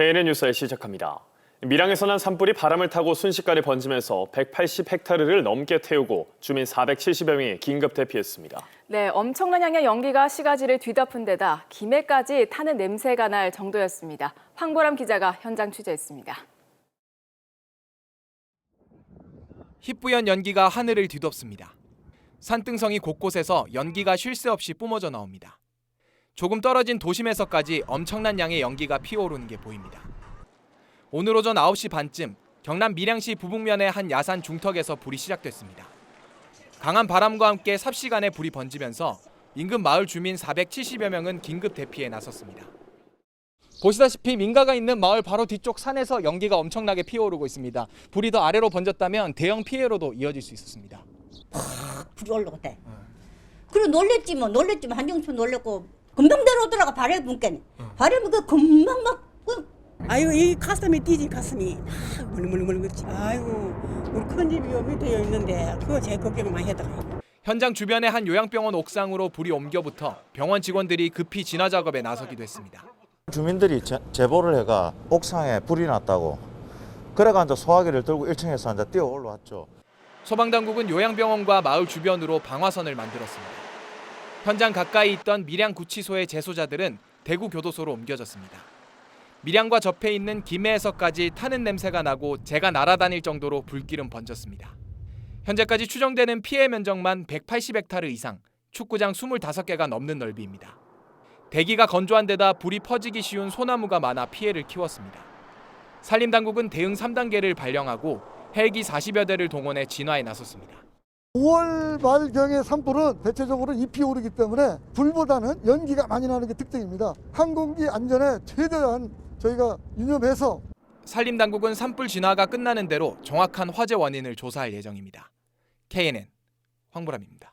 KNN 뉴스에 시작합니다. 밀양에서 난 산불이 바람을 타고 순식간에 번지면서 180헥타르를 넘게 태우고 주민 470여 명이 긴급 대피했습니다. 네, 엄청난 양의 연기가 시가지를 뒤덮은 데다 김해까지 타는 냄새가 날 정도였습니다. 황보람 기자가 현장 취재했습니다. 희뿌연 연기가 하늘을 뒤덮습니다. 산등성이 곳곳에서 연기가 쉴 새 없이 뿜어져 나옵니다. 조금 떨어진 도심에서까지 엄청난 양의 연기가 피어오르는 게 보입니다. 오늘 오전 9시 반쯤 경남 밀양시 부북면의 한 야산 중턱에서 불이 시작됐습니다. 강한 바람과 함께 삽시간에 불이 번지면서 인근 마을 주민 470여 명은 긴급 대피에 나섰습니다. 보시다시피 민가가 있는 마을 바로 뒤쪽 산에서 연기가 엄청나게 피어오르고 있습니다. 불이 더 아래로 번졌다면 대형 피해로도 이어질 수 있었습니다. 불이 올라갔대. 그래 놀랬지 뭐 놀랬지만 한정수 놀랬고 금방 내려오더라고 발에 분께는 발에 분께 금방 막 그, 아이고 이 가슴이 뛰지 가슴이 막 물물물물지 아이고 우리 큰 집이 요 밑에 있는데 그거 제일 걱정 많이 하더라고 현장 주변의 한 요양병원 옥상으로 불이 옮겨부터 병원 직원들이 급히 진화 작업에 나서기도 했습니다. 주민들이 제, 제보를 해가 옥상에 불이 났다고 그래가 이제 소화기를 들고 1층에서 이제 뛰어 올라왔죠. 소방당국은 요양병원과 마을 주변으로 방화선을 만들었습니다. 현장 가까이 있던 밀양 구치소의 재소자들은 대구 교도소로 옮겨졌습니다. 밀양과 접해 있는 김해에서까지 타는 냄새가 나고 재가 날아다닐 정도로 불길은 번졌습니다. 현재까지 추정되는 피해 면적만 180헥타르 이상, 축구장 25개가 넘는 넓이입니다. 대기가 건조한 데다 불이 퍼지기 쉬운 소나무가 많아 피해를 키웠습니다. 산림당국은 대응 3단계를 발령하고 헬기 40여 대를 동원해 진화에 나섰습니다. 5월 말경의 산불은 대체적으로 잎이 오르기 때문에 불보다는 연기가 많이 나는 게 특징입니다. 항공기 안전에 최대한 저희가 유념해서 산림당국은 산불 진화가 끝나는 대로 정확한 화재 원인을 조사할 예정입니다. KNN 황보람입니다.